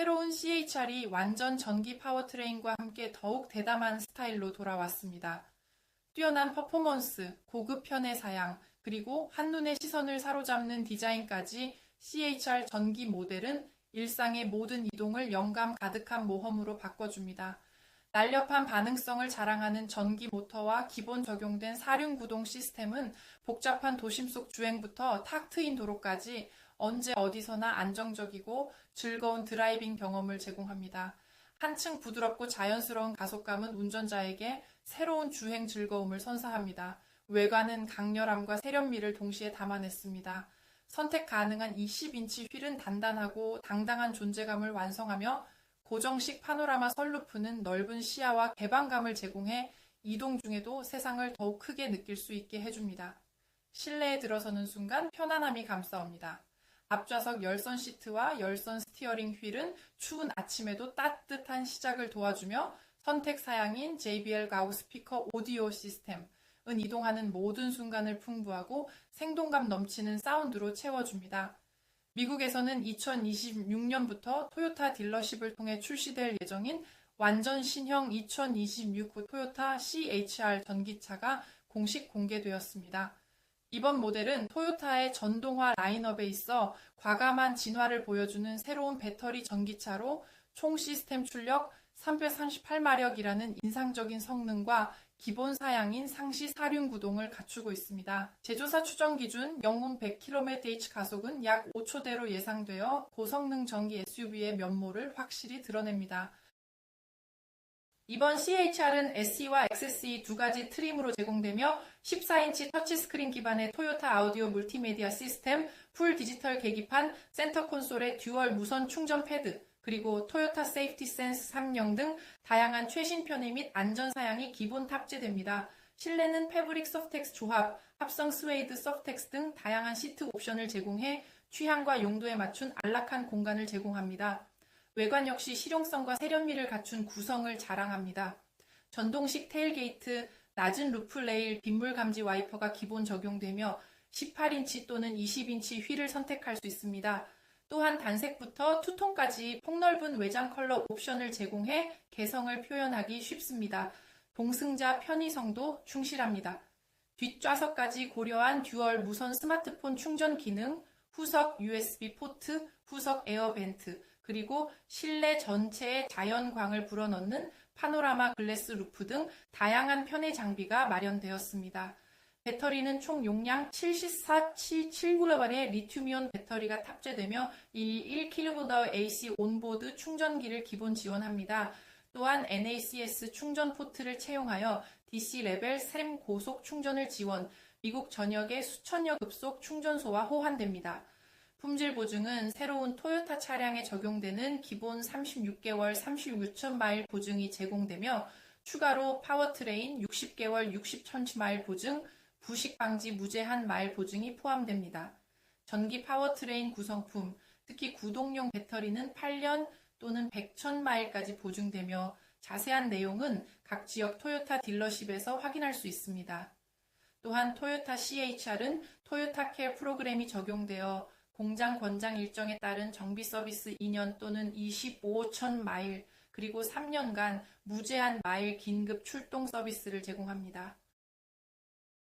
새로운 CHR이 완전 전기 파워트레인과 함께 더욱 대담한 스타일로 돌아왔습니다. 뛰어난 퍼포먼스, 고급 편의 사양, 그리고 한눈에 시선을 사로잡는 디자인까지 CHR 전기 모델은 일상의 모든 이동을 영감 가득한 모험으로 바꿔줍니다. 날렵한 반응성을 자랑하는 전기 모터와 기본 적용된 사륜 구동 시스템은 복잡한 도심 속 주행부터 탁 트인 도로까지 언제 어디서나 안정적이고 즐거운 드라이빙 경험을 제공합니다. 한층 부드럽고 자연스러운 가속감은 운전자에게 새로운 주행 즐거움을 선사합니다. 외관은 강렬함과 세련미를 동시에 담아냈습니다. 선택 가능한 20인치 휠은 단단하고 당당한 존재감을 완성하며 고정식 파노라마 선루프는 넓은 시야와 개방감을 제공해 이동 중에도 세상을 더욱 크게 느낄 수 있게 해줍니다. 실내에 들어서는 순간 편안함이 감싸옵니다. 앞좌석 열선 시트와 열선 스티어링 휠은 추운 아침에도 따뜻한 시작을 도와주며 선택 사양인 JBL 가우 스피커 오디오 시스템은 이동하는 모든 순간을 풍부하고 생동감 넘치는 사운드로 채워줍니다. 미국에서는 2026년부터 토요타 딜러십을 통해 출시될 예정인 완전 신형 2026 토요타 CHR 전기차가 공식 공개되었습니다. 이번 모델은 토요타의 전동화 라인업에 있어 과감한 진화를 보여주는 새로운 배터리 전기차로 총 시스템 출력 338마력이라는 인상적인 성능과 기본 사양인 상시 사륜 구동을 갖추고 있습니다. 제조사 추정 기준 영문 100km/h 가속은 약 5초대로 예상되어 고성능 전기 SUV의 면모를 확실히 드러냅니다. 이번 CHR은 SE와 XSE 두 가지 트림으로 제공되며 14인치 터치스크린 기반의 토요타 아우디오 물티메디아 시스템, 풀 디지털 계기판, 센터 콘솔의 듀얼 무선 충전 패드, 그리고 토요타 세이프티 센스 3령 등 다양한 최신 편의 및 안전 사양이 기본 탑재됩니다. 실내는 패브릭 소프텍스 조합, 합성 스웨이드 소프텍스 등 다양한 시트 옵션을 제공해 취향과 용도에 맞춘 안락한 공간을 제공합니다. 외관 역시 실용성과 세련미를 갖춘 구성을 자랑합니다. 전동식 테일게이트, 낮은 루프 레일, 빗물 감지 와이퍼가 기본 적용되며 18인치 또는 20인치 휠을 선택할 수 있습니다. 또한 단색부터 투톤까지 폭넓은 외장 컬러 옵션을 제공해 개성을 표현하기 쉽습니다. 동승자 편의성도 충실합니다. 뒷좌석까지 고려한 듀얼 무선 스마트폰 충전 기능, 후석 USB 포트, 후석 에어벤트, 그리고 실내 전체에 자연광을 불어넣는 파노라마 글래스 루프 등 다양한 편의 장비가 마련되었습니다. 배터리는 총 용량 74.7kg의 리튬이온 배터리가 탑재되며 이 1kW AC 온보드 충전기를 기본 지원합니다. 또한 NACS 충전 포트를 채용하여 DC 레벨 3 고속 충전을 지원, 미국 전역의 수천여 급속 충전소와 호환됩니다. 품질 보증은 새로운 토요타 차량에 적용되는 기본 36개월 36천 마일 보증이 제공되며 추가로 파워트레인 60개월 60천 마일 보증, 부식 방지 무제한 마일 보증이 포함됩니다. 전기 파워트레인 구성품, 특히 구동용 배터리는 8년 또는 100천 마일까지 보증되며 자세한 내용은 각 지역 토요타 딜러십에서 확인할 수 있습니다. 또한 토요타 CHR은 토요타 케어 프로그램이 적용되어 공장 권장 일정에 따른 정비 서비스 2년 또는 25천 마일 그리고 3년간 무제한 마일 긴급 출동 서비스를 제공합니다.